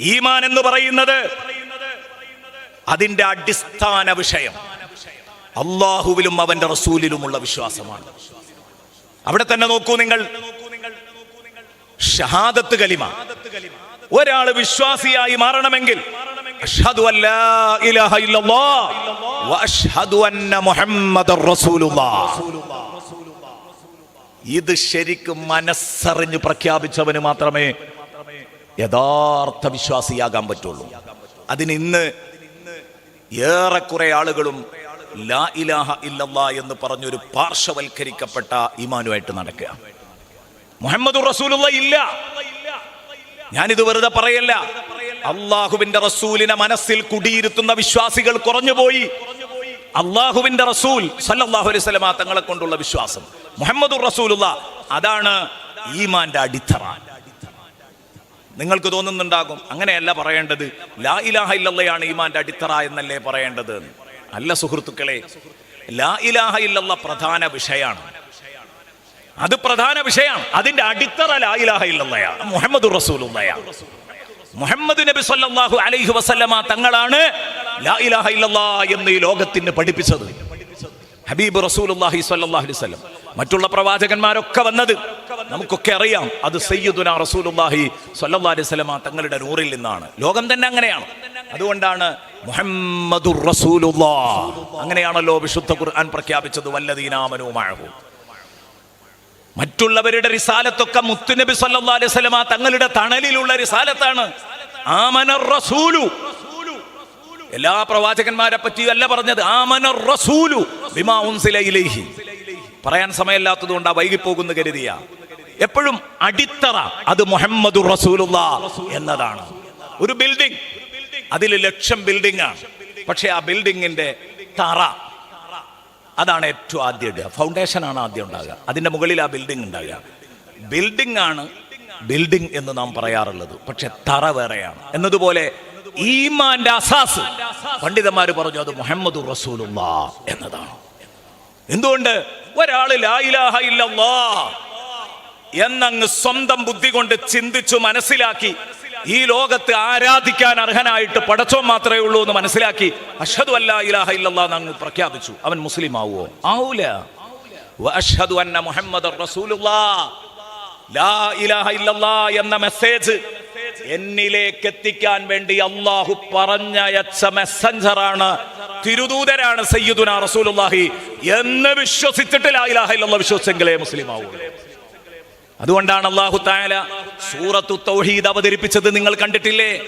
ഈമാൻ എന്ന് പറയുന്നത് അതിന്റെ അടിസ്ഥാന വിഷയം. അള്ളാഹുവിലും അവന്റെ റസൂലിലുമുള്ള വിശ്വാസമാണ്. അവിടെ തന്നെ നോക്കൂ നിങ്ങൾ. ഷഹാദത്ത് കലിമ. ഒരാൾ വിശ്വാസിയായി മാറണമെങ്കിൽ ഇത് ശരിക്കും മനസ്സറിഞ്ഞ് പ്രഖ്യാപിച്ചവന് മാത്രമേ യഥാർത്ഥ വിശ്വാസിയാകാൻ പറ്റുള്ളൂ. അതിന് ഇന്ന് ഏറെക്കുറെ ആളുകളും ലാ ഇലാഹ ഇല്ലല്ല എന്ന് പറഞ്ഞൊരു പാർശ്വവൽക്കരിക്കപ്പെട്ട ഇമാനുമായിട്ട് നടക്കുക. മുഹമ്മദ് റസൂലുള്ള ഇല്ല. ഞാനിത് വെറുതെ പറയല്ല. അള്ളാഹുവിന്റെ റസൂലിനെ മനസ്സിൽ കുടിയിരുത്തുന്ന വിശ്വാസികൾ കുറഞ്ഞുപോയി. അള്ളാഹുവിന്റെ റസൂൽ സല്ലല്ലാഹു അലൈഹി വസല്ലമ തങ്ങളെ കൊണ്ടുള്ള വിശ്വാസം. മുഹമ്മദ് റസൂലുള്ള. അതാണ് ഈമാന്റെ അടിത്തറ. നിങ്ങൾക്ക് തോന്നുന്നുണ്ടാകും. അങ്ങനെയല്ല പറയേണ്ടത്. ലാ ഇലാഹ ഇല്ലല്ലയാണ് ഈമാന്റെ അടിത്തറ എന്നല്ലേ പറയേണ്ടത്. അല്ല സുഹൃത്തുക്കളെ ലാ ഇലാഹ ഇല്ലല്ല പ്രധാന വിഷയമാണ് അത് പ്രധാന വിഷയമാണ് അതിന്റെ അടിത്തറ ലാ ഇലാഹ ഇല്ലല്ലയാണ്. മുഹമ്മദ് റസൂലുള്ളയാണ്. മുഹമ്മദ് നബി സല്ലല്ലാഹു അലൈഹി വസല്ലമ തങ്ങളാണ് ലാ ഇലാഹ ഇല്ലല്ലാ എന്ന് ഈ ലോകത്തിന് പഠിപ്പിച്ചത്. ഹബീബ് റസൂലുള്ളാഹി സ്വല്ലല്ലാഹു അലൈഹി വസല്ലം. മറ്റുള്ള പ്രവാചകന്മാരൊക്കെ വന്നത് നമുക്കൊക്കെ അറിയാം അത് സയ്യിദുന റസൂലുള്ളാഹി സ്വല്ലല്ലാഹു അലൈഹി വസല്ലമ തങ്ങളുടെ നൂറിൽ നിന്നാണ്. ലോകം തന്നെ അങ്ങനെയാണ്. അതുകൊണ്ടാണ് മുഹമ്മദുർ റസൂലുള്ളാ അങ്ങനെയാണല്ലോ വിശുദ്ധ ഖുർആൻ പ്രഖ്യാപിച്ചത് വല്ലദീനാമനു മഅഹു. മറ്റുള്ളവരുടെ റിസാലത്തൊക്കെ മുത്തുനബി സല്ലല്ലാഹു അലൈഹി വസല്ലമ തങ്ങളുടെ തണലിലുള്ള റിസാലത്താണ്. ആമനർ റസൂലു. എല്ലാ പ്രവാചകന്മാരെ പറ്റിയും അല്ല പറഞ്ഞത് ആമനർ റസൂലു ബിമാ ഉൻസില ഇലൈഹി. പറയാൻ സമയമില്ലാത്തത് കൊണ്ട് ആ വൈകിപ്പോകുന്നു കരുതിയ. എപ്പോഴും അടിത്തറ അത് മുഹമ്മദ് റസൂലുള്ള എന്നതാണ്. ഒരു ബിൽഡിംഗ് അതിൽ ലക്ഷം ബിൽഡിംഗ് ആണ്. പക്ഷെ ആ ബിൽഡിങ്ങിന്റെ തറ അതാണ് ഏറ്റവും ആദ്യം ഇടുക. ഫൗണ്ടേഷൻ ആണ് ആദ്യം ഉണ്ടാകുക. അതിന്റെ മുകളിൽ ആ ബിൽഡിംഗ് ഉണ്ടാകുക. ബിൽഡിംഗ് ആണ് ബിൽഡിംഗ് എന്ന് നാം പറയാറുള്ളത്. പക്ഷെ തറ വേറെയാണ്. എന്നതുപോലെ ഈമാന്റെ അസാസ്. പണ്ഡിതന്മാർ പറഞ്ഞു അത് മുഹമ്മദ് റസൂലുള്ള എന്നതാണ്. എന്തുകൊണ്ട്? ഒരാൾ ലാ ഇലാഹ ഇല്ലല്ലാ എന്നങ്ങ് സ്വന്തം ബുദ്ധി കൊണ്ട് ചിന്തിച്ചു മനസ്സിലാക്കി ഈ ലോകത്ത് ആരാധിക്കാൻ അർഹനായിട്ട് പടച്ചോ മാത്രമേ ഉള്ളൂ എന്ന് മനസ്സിലാക്കി അഷ്ഹദു അല്ലാ ഇലാഹ ഇല്ലല്ലാ അങ്ങ് പ്രഖ്യാപിച്ചു. അവൻ മുസ്ലിം ആവുമോ ആവൂല. വ അഷ്ഹദു അന്ന മുഹമ്മദ് റസൂലുള്ളാ ലാ ഇലാഹ ഇല്ലല്ലാ എന്ന മെസ്സേജ് എന്നിലേക്ക് എത്തിക്കാൻ വേണ്ടി അള്ളാഹു പറഞ്ഞയച്ച മെസ്സഞ്ചറാണ് തിരുദൂതരാണ് സയ്യിദുന റസൂലുള്ളാഹി എന്ന് വിശ്വസിച്ചിട്ട് ലാ ഇലാഹ ഇല്ലല്ലാ വിശ്വസിച്ചെങ്കിലേ മുസ്ലിം ആവുള്ളൂ അതുകൊണ്ടാണ് അള്ളാഹു താല സൂറത്തു തൗഹീദ് അവതരിപ്പിച്ചത്. നിങ്ങൾ കണ്ടിട്ടില്ലേ?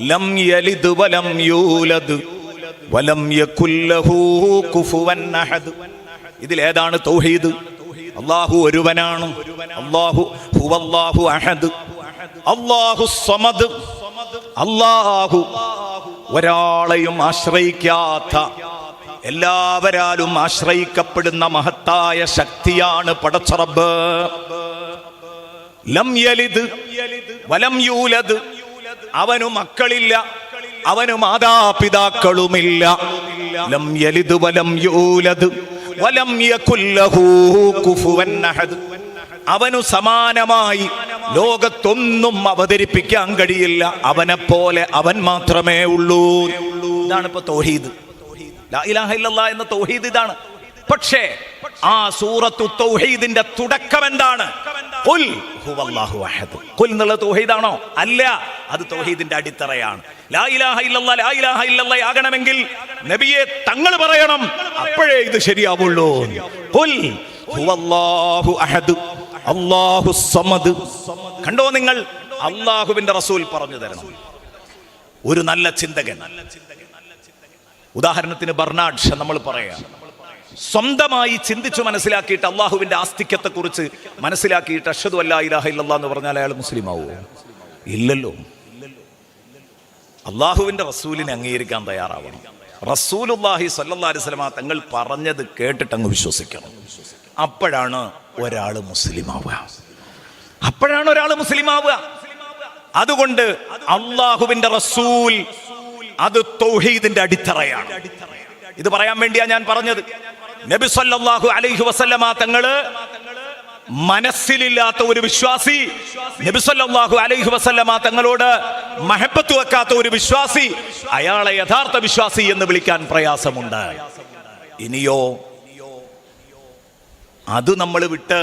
ലം യലിദ് വലം യൂലദ്. വലം യകുല്ലഹു കുഫുവൻ അഹദ്. ഇതിൽ ഏതാണ് തൗഹീദ്. അള്ളാഹു ഒരുവനാണ്. അള്ളാഹു ഹുവല്ലാഹു അഹദ്. അള്ളാഹു അള്ളാഹു ഒരാളെയും ആശ്രയിക്കാത്ത എല്ലാവരാലും ആശ്രയിക്കപ്പെടുന്ന മഹത്തായ ശക്തിയാണ് പടച്ചറബ്. ലം യലിത് വലം യൂലദ്. അവനു മക്കളില്ല അവനു മാതാപിതാക്കളുമില്ല. ലം യലിത് വലം യൂലത് വലം യകുല്ലഹു അവനു സമാനമായി ലോകത്തൊന്നും അവതരിപ്പിക്കാൻ കഴിയില്ല. അവനെപ്പോലെ പോലെ അവൻ മാത്രമേ ഉള്ളൂ. ഇതാണ് ഇപ്പൊ തൗഹീദ്. എന്ന തൗഹീദ് ഇതാണ്. പക്ഷേ ആ സൂറത്തു തൗഹീദിന്റെ തുടക്കം എന്താണ്? എന്നുള്ള തൗഹീദാണോ? അല്ല അത് തൗഹീദിന്റെ അടിത്തറയാണ്. ആകണമെങ്കിൽ നബിയെ തങ്ങൾ പറയണം. അപ്പോഴേ ഇത് ശരിയാവുള്ളൂ. കണ്ടോ നിങ്ങൾ? അള്ളാഹുവിന്റെ റസൂൽ പറഞ്ഞു തരണം. ഒരു നല്ല ചിന്തകൻ. ഉദാഹരണത്തിന് ബർണാഡ് നമ്മൾ പറയാം. സ്വന്തമായി ചിന്തിച്ചു മനസ്സിലാക്കിയിട്ട് അള്ളാഹുവിന്റെ ആസ്തിക്യത്തെ കുറിച്ച് മനസ്സിലാക്കിയിട്ട് അഷദു അല്ലാ ഇല്ലല്ലാ എന്ന് പറഞ്ഞാൽ അയാൾ മുസ്ലിം ആവുമോ ഇല്ലല്ലോ. അള്ളാഹുവിന്റെ റസൂലിനെ അംഗീകരിക്കാൻ തയ്യാറാവണം. റസൂലുല്ലാഹി സല്ലാ അലൈഹി വസല്ലമ തങ്ങൾ പറഞ്ഞത് കേട്ടിട്ട് അങ്ങ് വിശ്വസിക്കണം. അപ്പോഴാണ് ഒരാൾ മുസ്ലിം ആവുക അപ്പോഴാണ് ഒരാൾ മുസ്ലിം ആവുക അതുകൊണ്ട് അള്ളാഹുവിന്റെ റസൂൽ അത് തൗഹീദിന്റെ അടിത്തറയാണ്. ഇത് പറയാൻ വേണ്ടിയാ ഞാൻ പറഞ്ഞത്. നബി സല്ലല്ലാഹു അലൈഹി വസല്ലമ തങ്ങൾ മനസ്സിലില്ലാത്ത ഒരു വിശ്വാസി നബി സല്ലല്ലാഹു അലൈഹി വസല്ലമ തങ്ങളോട് മഹബത്ത് വെക്കാത്ത ഒരു വിശ്വാസി അയാളെ യഥാർത്ഥ വിശ്വാസി എന്ന് വിളിക്കാൻ പ്രയാസമുണ്ട്. ഇനിയോ അത് നമ്മൾ വിട്ട്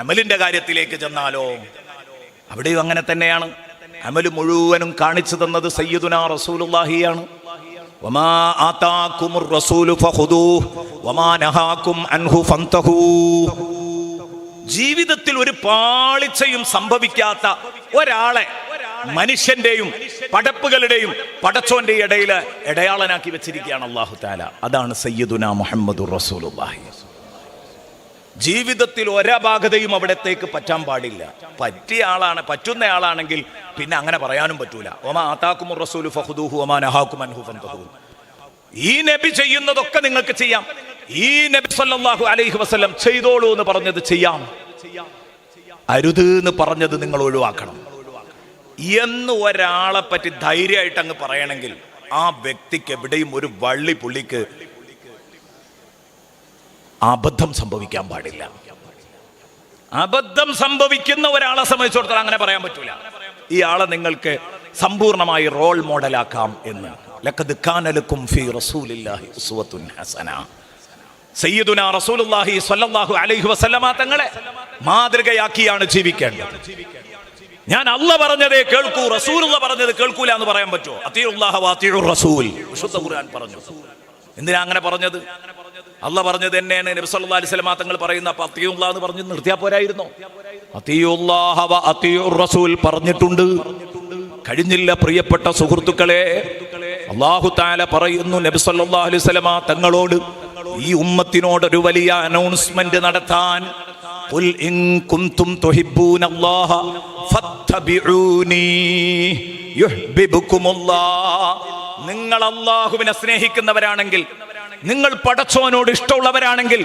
അമലിന്റെ കാര്യത്തിലേക്ക് ചെന്നാലോ? അവിടെയും അങ്ങനെ തന്നെയാണ്. അമൽ മുഴുവനും കാണിച്ചു തന്നത് സയ്യിദുന റസൂലുള്ളാഹിയാണ്. ജീവിതത്തിൽ ഒരു പാളിച്ചയും സംഭവിക്കാത്ത ഒരാളെ മനുഷ്യന്റെയും പടപ്പുകളുടെയും പടച്ചോന്റെ ഇടയിൽ ഇടയാളനാക്കി വെച്ചിരിക്കുകയാണ് അള്ളാഹു താല അതാണ് സയ്യിദുന മുഹമ്മദ് റസൂലുള്ളാഹി. ജീവിതത്തിൽ ഒരപാകതയും അവിടത്തേക്ക് പറ്റാൻ പാടില്ല. പറ്റിയ ആളാണ് പറ്റുന്ന ആളാണെങ്കിൽ പിന്നെ അങ്ങനെ പറയാനും പറ്റൂല. ഒമാ ആതാക്കും റസൂലു ഈ നബി ചെയ്യുന്നതൊക്കെ നിങ്ങൾക്ക് ചെയ്യാം. ഈ നബി സല്ലല്ലാഹു അലൈഹി വസല്ലം ചെയ്തോളൂ എന്ന് പറഞ്ഞത് ചെയ്യാം. അരുത് എന്ന് പറഞ്ഞത് നിങ്ങൾ ഒഴിവാക്കണം. എന്ന് ഒരാളെ പറ്റി ധൈര്യമായിട്ട് അങ്ങ് പറയണമെങ്കിൽ ആ വ്യക്തിക്ക് എവിടെയും ഒരു വള്ളി പുള്ളിക്ക് അബദ്ധം സംഭവിക്കാൻ പാടില്ല. അബദ്ധം സംഭവിക്കുന്ന ഒരാളെ സംബന്ധിച്ചിടത്തോളം അങ്ങനെ പറയാൻ പറ്റൂല. ഈ ആളെ നിങ്ങൾക്ക് സമ്പൂർണമായി റോൾ മോഡലാക്കാം എന്ന്. ഫീ ഹസന. റസൂലുള്ളാഹി സ്വല്ലല്ലാഹു അലൈഹി വസല്ലമ തങ്ങളെ മാതൃകയാക്കിയാണ് ജീവിക്കേണ്ടത്. ഞാൻ അല്ല പറഞ്ഞതേ കേൾക്കൂ റസൂലുള്ള പറഞ്ഞത് കേൾക്കൂല എന്ന് പറയാൻ പറ്റുമോ? അത്തിയുള്ളാഹ റസൂൽ. ഖുർആൻ പറഞ്ഞു. എന്തിനാ അങ്ങനെ പറഞ്ഞത് അല്ല പറഞ്ഞത് തന്നെയാണ് നബി സല്ലല്ലാഹു അലൈഹി വസല്ലമ തങ്ങൾ പറയുന്ന അപ്പൊ അത്തിയുള്ള എന്ന് പറഞ്ഞ് നിർത്തിയാ പോരായിരുന്നോ അത്തിയുള്ളാഹ വ അത്തിയുർ റസൂൽ പറഞ്ഞിട്ടുണ്ട് കഴിഞ്ഞില്ല പ്രിയപ്പെട്ട സുഹൃത്തുക്കളെ അള്ളാഹു താല പറയുന്നു നബി സല്ലല്ലാഹു അലൈഹി വസല്ലമ തങ്ങളോട് ഈ ഉമ്മത്തിനോട് ഒരു വലിയ അനൗൺസ്മെന്റ് നടത്താൻ قل إن كنتم تحبون الله فاتبعوني يحببكم الله നിങ്ങൾ അള്ളാഹുവിനെ സ്നേഹിക്കുന്നവരാണെങ്കിൽ നിങ്ങൾ പടച്ചോനോട് ഇഷ്ടമുള്ളവരാണെങ്കിൽ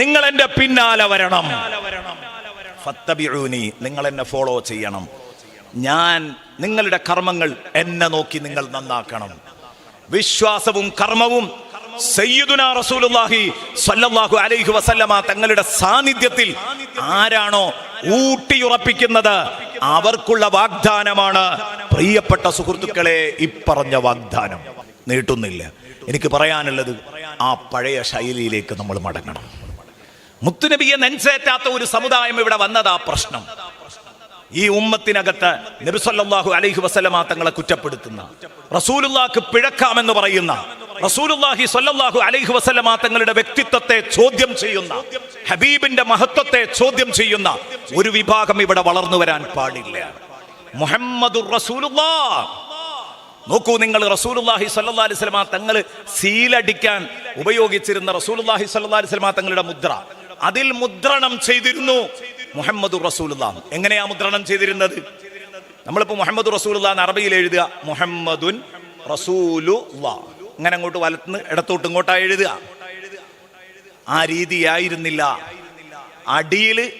നിങ്ങൾ എന്റെ പിന്നാലെ വരണം. നിങ്ങൾ എന്നെ ഫോളോ ചെയ്യണം. ഞാൻ നിങ്ങളുടെ കർമ്മങ്ങൾ എന്നെ നോക്കി നിങ്ങൾ നന്നാക്കണം. വിശ്വാസവും കർമ്മവും റസൂലുള്ളാഹി സ്വല്ലല്ലാഹു അലൈഹി വസല്ലമ തങ്ങളുടെ സാന്നിധ്യത്തിൽ ആരാണോ ഊട്ടിയുറപ്പിക്കുന്നത് അവർക്കുള്ള വാഗ്ദാനമാണ്. പ്രിയപ്പെട്ട സുഹൃത്തുക്കളെ ഇപ്പറഞ്ഞ വാഗ്ദാനം നീട്ടുന്നില്ല. എനിക്ക് പറയാനുള്ളത് ആ പഴയ ശൈലിയിലേക്ക് നമ്മൾ മടങ്ങണം. മുത്തുനബിയെ നെഞ്ചേറ്റാത്ത ഒരു സമുദായം ഇവിടെ വന്നതാ പ്രശ്നം. ഈ ഉമ്മത്തിനകത്ത് നബിസല്ലാഹു അലൈഹി വസല്ലമ തങ്ങളെ കുറ്റപ്പെടുത്തുന്ന റസൂലുള്ളാക്ക് പിഴക്കാമെന്ന് പറയുന്ന റസൂലുല്ലാഹി സൊല്ലാഹു അലൈഹി വസല്ലമ തങ്ങളുടെ വ്യക്തിത്വത്തെ ചോദ്യം ചെയ്യുന്ന ഹബീബിന്റെ മഹത്വത്തെ ചോദ്യം ചെയ്യുന്ന ഒരു വിഭാഗം ഇവിടെ വളർന്നു വരാൻ പാടില്ല. നോക്കൂ നിങ്ങൾ റസൂലുള്ളാഹി സല്ലാ അലൈഹി സ്വലമ തങ്ങൾ സീലടിക്കാൻ ഉപയോഗിച്ചിരുന്ന റസൂലുള്ളാഹി സല്ലാ അലൈഹി വസല്ലമ തങ്ങളുടെ മുദ്ര. അതിൽ മുദ്രണം ചെയ്തിരുന്നു മുഹമ്മദ് റസൂലുള്ള എങ്ങനെയാ മുദ്രണം ചെയ്തിരുന്നത്? നമ്മളിപ്പോ മുഹമ്മദ് റസൂലുല്ലാ എന്ന് അറബിയിൽ എഴുതുക മുഹമ്മദുൻ റസൂലു ഇങ്ങനെ അങ്ങോട്ട് വലത്തുനിന്ന് ഇടത്തോട്ട് ഇങ്ങോട്ടാ എഴുതുക. ആ രീതിയായിരുന്നില്ല. അടിയിൽ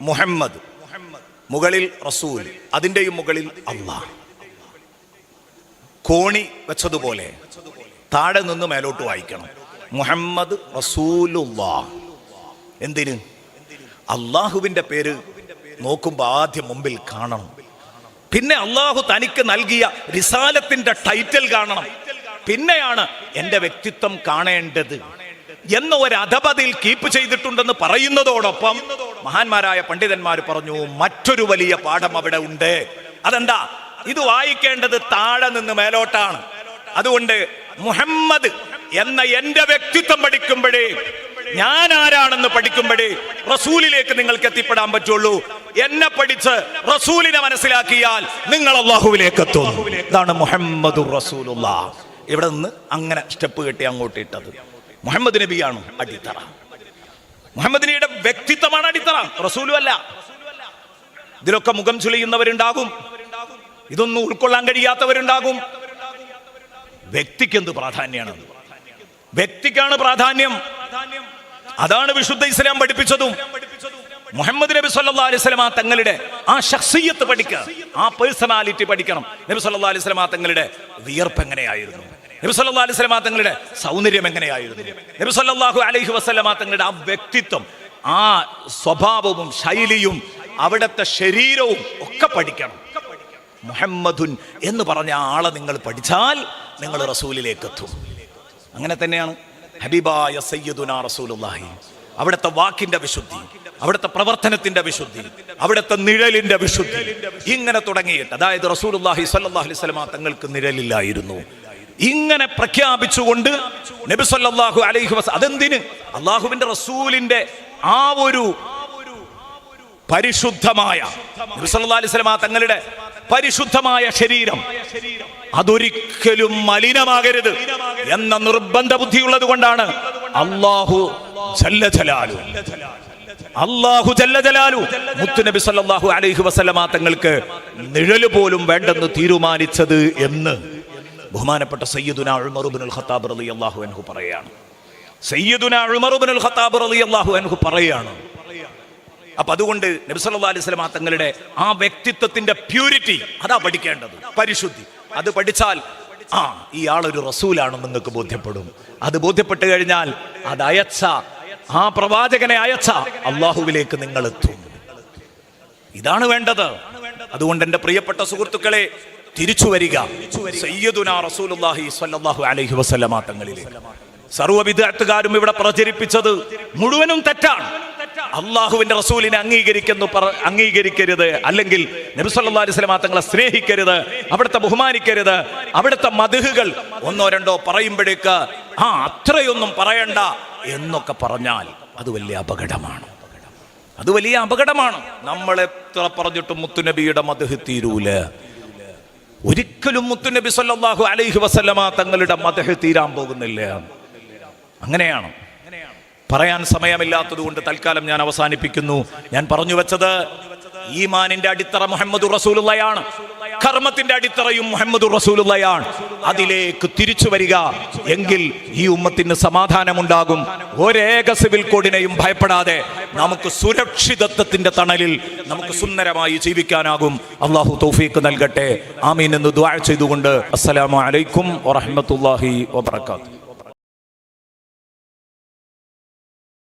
മുഹമ്മദ്. മുകളിൽ റസൂൽ അതിന്റെയും മുകളിൽ അള്ളാഹ്. കോണി വെച്ചതുപോലെ താഴെ നിന്ന് മേലോട്ട് വായിക്കണം. മുഹമ്മദ് റസൂലുള്ളാ എന്തിന്? അള്ളാഹുവിന്റെ പേര് നോക്കുമ്പോൾ ആദ്യം മുമ്പിൽ കാണണം. പിന്നെ അള്ളാഹു തനിക്ക് നൽകിയ റിസാലത്തിന്റെ ടൈറ്റിൽ കാണണം. പിന്നെയാണ് എന്റെ വ്യക്തിത്വം കാണേണ്ടത്. എന്ന ഒരു അധപതിൽ കീപ്പ് ചെയ്തിട്ടുണ്ടെന്ന് പറയുന്നതോടൊപ്പം മഹാന്മാരായ പണ്ഡിതന്മാർ പറഞ്ഞു മറ്റൊരു വലിയ പാഠം അവിടെ ഉണ്ട്. അതെന്താ? ഇത് വായിക്കേണ്ടത് താഴെ നിന്ന് മേലോട്ടാണ്. അതുകൊണ്ട് മുഹമ്മദ് എന്ന എന്റെ വ്യക്തിത്വം പഠിക്കുമ്പോഴേ ഞാൻ ആരാണെന്ന് പഠിക്കുമ്പോഴേ റസൂലിലേക്ക് നിങ്ങൾക്ക് എത്തിപ്പെടാൻ പറ്റുള്ളൂ. എന്നെ പഠിച്ച് റസൂലിനെ മനസ്സിലാക്കിയാൽ നിങ്ങൾ അള്ളാഹുവിലേക്ക് എത്തും. ഇതാണ് മുഹമ്മദ് റസൂലുള്ള ഇവിടെ നിന്ന് അങ്ങനെ സ്റ്റെപ്പ് കെട്ടി അങ്ങോട്ട് ഇട്ടത്. മുഹമ്മദ് നബിയാണ് അടിത്തറ. മുഹമ്മദ് നബിയുടെ വ്യക്തിത്വമാണ് അടിത്തറ. റസൂലും അല്ല. ഇതിലൊക്കെ മുഖം ചുളിയുന്നവരുണ്ടാകും ഇതൊന്നും ഉൾക്കൊള്ളാൻ കഴിയാത്തവരുണ്ടാകും. വ്യക്തിക്ക് എന്ത് പ്രാധാന്യമാണ് വ്യക്തിക്കാണ് പ്രാധാന്യം. അതാണ് വിശുദ്ധ ഇസ്ലാം പഠിപ്പിച്ചതും. മുഹമ്മദ് നബി സല്ലാ അലൈഹി സ്വലമ തങ്ങളുടെ ആ ഷഖ്സിയത്ത് പഠിക്കുക. ആ പേഴ്സണാലിറ്റി പഠിക്കണം. നബി സല്ലാ അലൈഹി സ്വലമ തങ്ങളുടെ വിയർപ്പ് എങ്ങനെയായിരുന്നു? നബി സല്ലാ അലൈഹി സ്വലമ തങ്ങളുടെ സൗന്ദര്യം എങ്ങനെയായിരുന്നു? നബി സല്ലാഹു അലൈഹി വസ്ലമ തങ്ങളുടെ ആ വ്യക്തിത്വം ആ സ്വഭാവവും ശൈലിയും അവിടുത്തെ ശരീരവും ഒക്കെ പഠിക്കണം. മുഹമ്മദുൻ എന്ന് പറഞ്ഞ ആളെ നിങ്ങൾ പഠിച്ചാൽ നിങ്ങൾ റസൂലിലേക്ക് എത്തും അങ്ങനെ തന്നെയാണ് ഹബീബായ സയ്യദുന റസൂലുള്ളാഹി. അവിടുത്തെ വാക്കിന്റെ വിശുദ്ധി അവിടുത്തെ പ്രവർത്തനത്തിന്റെ വിശുദ്ധി അവിടുത്തെ നിഴലിന്റെ വിശുദ്ധി ഇങ്ങനെ തുടങ്ങിയിട്ട്. അതായത് റസൂലുള്ളാഹി സല്ലല്ലാഹു അലൈഹി വസല്ലമ തങ്ങൾക്ക് നിഴലില്ലായിരുന്നു. ഇങ്ങനെ പ്രഖ്യാപിച്ചുകൊണ്ട് നബി സല്ലല്ലാഹു അലൈഹി വസ് അതെന്തിന്? അള്ളാഹുവിന്റെ റസൂലിന്റെ ആ ഒരു പരിശുദ്ധമായ നബി അലൈഹി തങ്ങളുടെ പരിശുദ്ധമായ ശരീരം അതൊരിക്കലും മലിനമാകരുത് എന്ന നിർബന്ധ ബുദ്ധിയുള്ളത് കൊണ്ടാണ് അള്ളാഹു ജല്ല ജലാലു. അള്ളാഹു ജല്ല ജലാലു. മുത്തുനബി സല്ലല്ലാഹു അലൈഹി വസല്ലമ തങ്ങൾക്ക് നിഴൽ പോലും വേണ്ടെന്ന് തീരുമാനിച്ചത് എന്ന്. ബഹുമാനപ്പെട്ട സയ്യിദുന ഉമർ ഇബ്നുൽ ഖത്താബ് റളിയല്ലാഹു അൻഹു പറയാണ്. സയ്യിദുന ഉമർ ഇബ്നുൽ ഖത്താബ് റളിയല്ലാഹു അൻഹു പറയാണ്. അപ്പൊ അതുകൊണ്ട് നബി സല്ലല്ലാഹു അലൈഹി തങ്ങളുടെ ആ വ്യക്തിത്വത്തിന്റെ പ്യൂരിറ്റി അതാ പഠിക്കേണ്ടത് പരിശുദ്ധി. അത് പഠിച്ചാൽ ആ ഈ ആളൊരു റസൂലാണെന്ന് നിങ്ങൾക്ക് ബോധ്യപ്പെടും. അത് ബോധ്യപ്പെട്ട് കഴിഞ്ഞാൽ അത് അയച്ച ആ പ്രവാചകനെ അയച്ച അള്ളാഹുവിലേക്ക് നിങ്ങൾ എത്തും ഇതാണ് വേണ്ടത്. അതുകൊണ്ട് എന്റെ പ്രിയപ്പെട്ട സുഹൃത്തുക്കളെ തിരിച്ചു വരിക. സയ്യിദുനാ റസൂലുള്ളാഹി സ്വല്ലല്ലാഹു അലൈഹി വസല്ലമ ഇവിടെ പ്രചരിപ്പിച്ചത് മുഴുവനും തെറ്റാണ്. അള്ളാഹുവിന്റെ റസൂലിനെ അംഗീകരിക്കുന്നു അംഗീകരിക്കരുത്. അല്ലെങ്കിൽ നബിസല്ലാ തങ്ങളെ സ്നേഹിക്കരുത്. അവിടുത്തെ ബഹുമാനിക്കരുത്. അവിടുത്തെ മതിഹുകൾ ഒന്നോ രണ്ടോ പറയുമ്പോഴേക്ക് ആ അത്രയൊന്നും പറയണ്ട എന്നൊക്കെ പറഞ്ഞാൽ അത് വലിയ അപകടമാണ്. അത് വലിയ അപകടമാണ്. നമ്മൾ എത്ര പറഞ്ഞിട്ടും മുത്തുനബിയുടെ മതിഹ് തീരൂല. ഒരിക്കലും മുത്തുനബി സല്ലാഹു അലൈഹി വസല്ലമ തങ്ങളുടെ മതഹ് തീരാൻ പോകുന്നില്ല. അങ്ങനെയാണ്. പറയാൻ സമയമില്ലാത്തത് കൊണ്ട് തൽക്കാലം ഞാൻ അവസാനിപ്പിക്കുന്നു. ഞാൻ പറഞ്ഞു വെച്ചത് ഈമാനിന്റെ അടിത്തറ മുഹമ്മദ് റസൂലുള്ളയാണ്. കർമ്മത്തിന്റെ അടിത്തറയും മുഹമ്മദ് റസൂലുള്ളയാണ്. അതിലേക്ക് തിരിച്ചു വരിക എങ്കിൽ ഈ ഉമ്മത്തിന് സമാധാനമുണ്ടാകും. ഒരേക സിവിൽ കോഡിനെയും ഭയപ്പെടാതെ നമുക്ക് സുരക്ഷിതത്വത്തിന്റെ തണലിൽ നമുക്ക് സുന്ദരമായി ജീവിക്കാനാകും. അള്ളാഹു തൗഫീഖ് നൽകട്ടെ. ആമീൻ എന്ന് ദുആ ചെയ്തുകൊണ്ട് അസ്സലാമു അലൈക്കും വറഹ്മത്തുള്ളാഹി വബറകാതുഹു.